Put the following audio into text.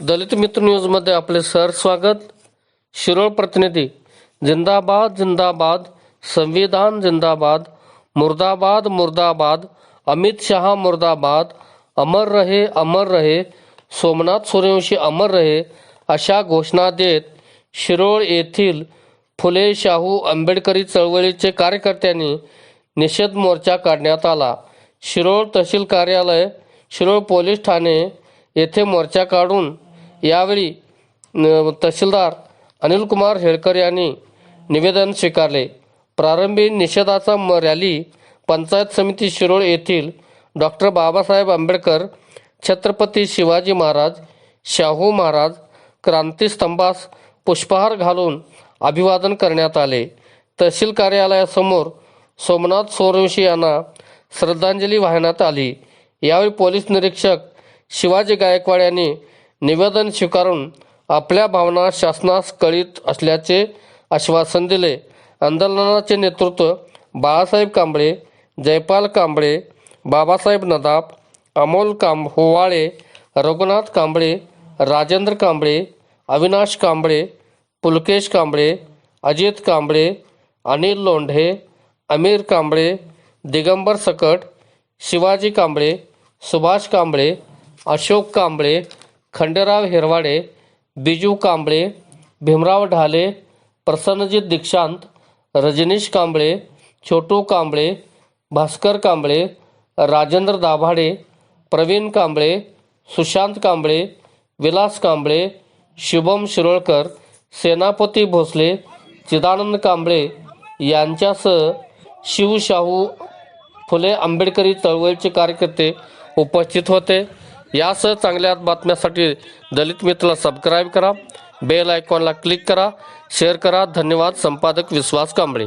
दलित मित्र न्यूजमध्ये आपले सर स्वागत. शिरोळ प्रतिनिधी जिंदाबाद जिंदाबाद. संविधान जिंदाबाद. मुर्दाबाद मुर्दाबाद. अमित शहा मुर्दाबाद. अमर रहे अमर रहे. सोमनाथ सूर्यवंशी अमर रहे अशा घोषणा देत शिरोळ येथील फुले शाहू आंबेडकरी चळवळीचे कार्यकर्त्यांनी निषेध मोर्चा काढण्यात आला. शिरोळ तहसील कार्यालय शिरोळ पोलीस ठाणे येथे मोर्चा काढून यावेळी तहसीलदार अनिल कुमार हेळकर यांनी निवेदन स्वीकारले. प्रारंभी निषेधाचा म रॅली पंचायत समिती शिरोळ येथील डॉक्टर बाबासाहेब आंबेडकर छत्रपती शिवाजी महाराज शाहू महाराज क्रांतीस्तंभास पुष्पहार घालून अभिवादन करण्यात आले. तहसील कार्यालयासमोर सोमनाथ सोरवंशी यांना श्रद्धांजली वाहण्यात आली. यावेळी पोलीस निरीक्षक शिवाजी गायकवाड यांनी निवेदन स्वीकारून आपल्या भावना शासनास कळीत असल्याचे आश्वासन दिले. आंदोलनाचे नेतृत्व बाळासाहेब कांबळे जयपाल कांबळे बाबासाहेब नदाब अमोल कांब होवाळे रघुनाथ कांबळे राजेंद्र कांबळे अविनाश कांबळे पुलकेश कांबळे अजित कांबळे अनिल लोंढे अमीर कांबळे दिगंबर सकट शिवाजी कांबळे सुभाष कांबळे अशोक कांबळे खंडेराव हिरवाडे बिजू कांबळे भीमराव ढाले प्रसन्नजित दीक्षांत रजनीश कांबळे छोटू कांबळे भास्कर कांबळे राजेंद्र दाभाडे प्रवीण कांबळे सुशांत कांबळे विलास कांबळे शुभम शिरोळकर सेनापती भोसले चिदानंद कांबळे यांच्यासह शिवशाहू फुले आंबेडकरी चळवळीचे कार्यकर्ते उपस्थित होते. यासह चांगल्या बातम्यासाठी दलित मित्रला सबस्क्राईब करा बेल आयकॉनला क्लिक करा शेअर करा. धन्यवाद. संपादक विश्वास कांबळे.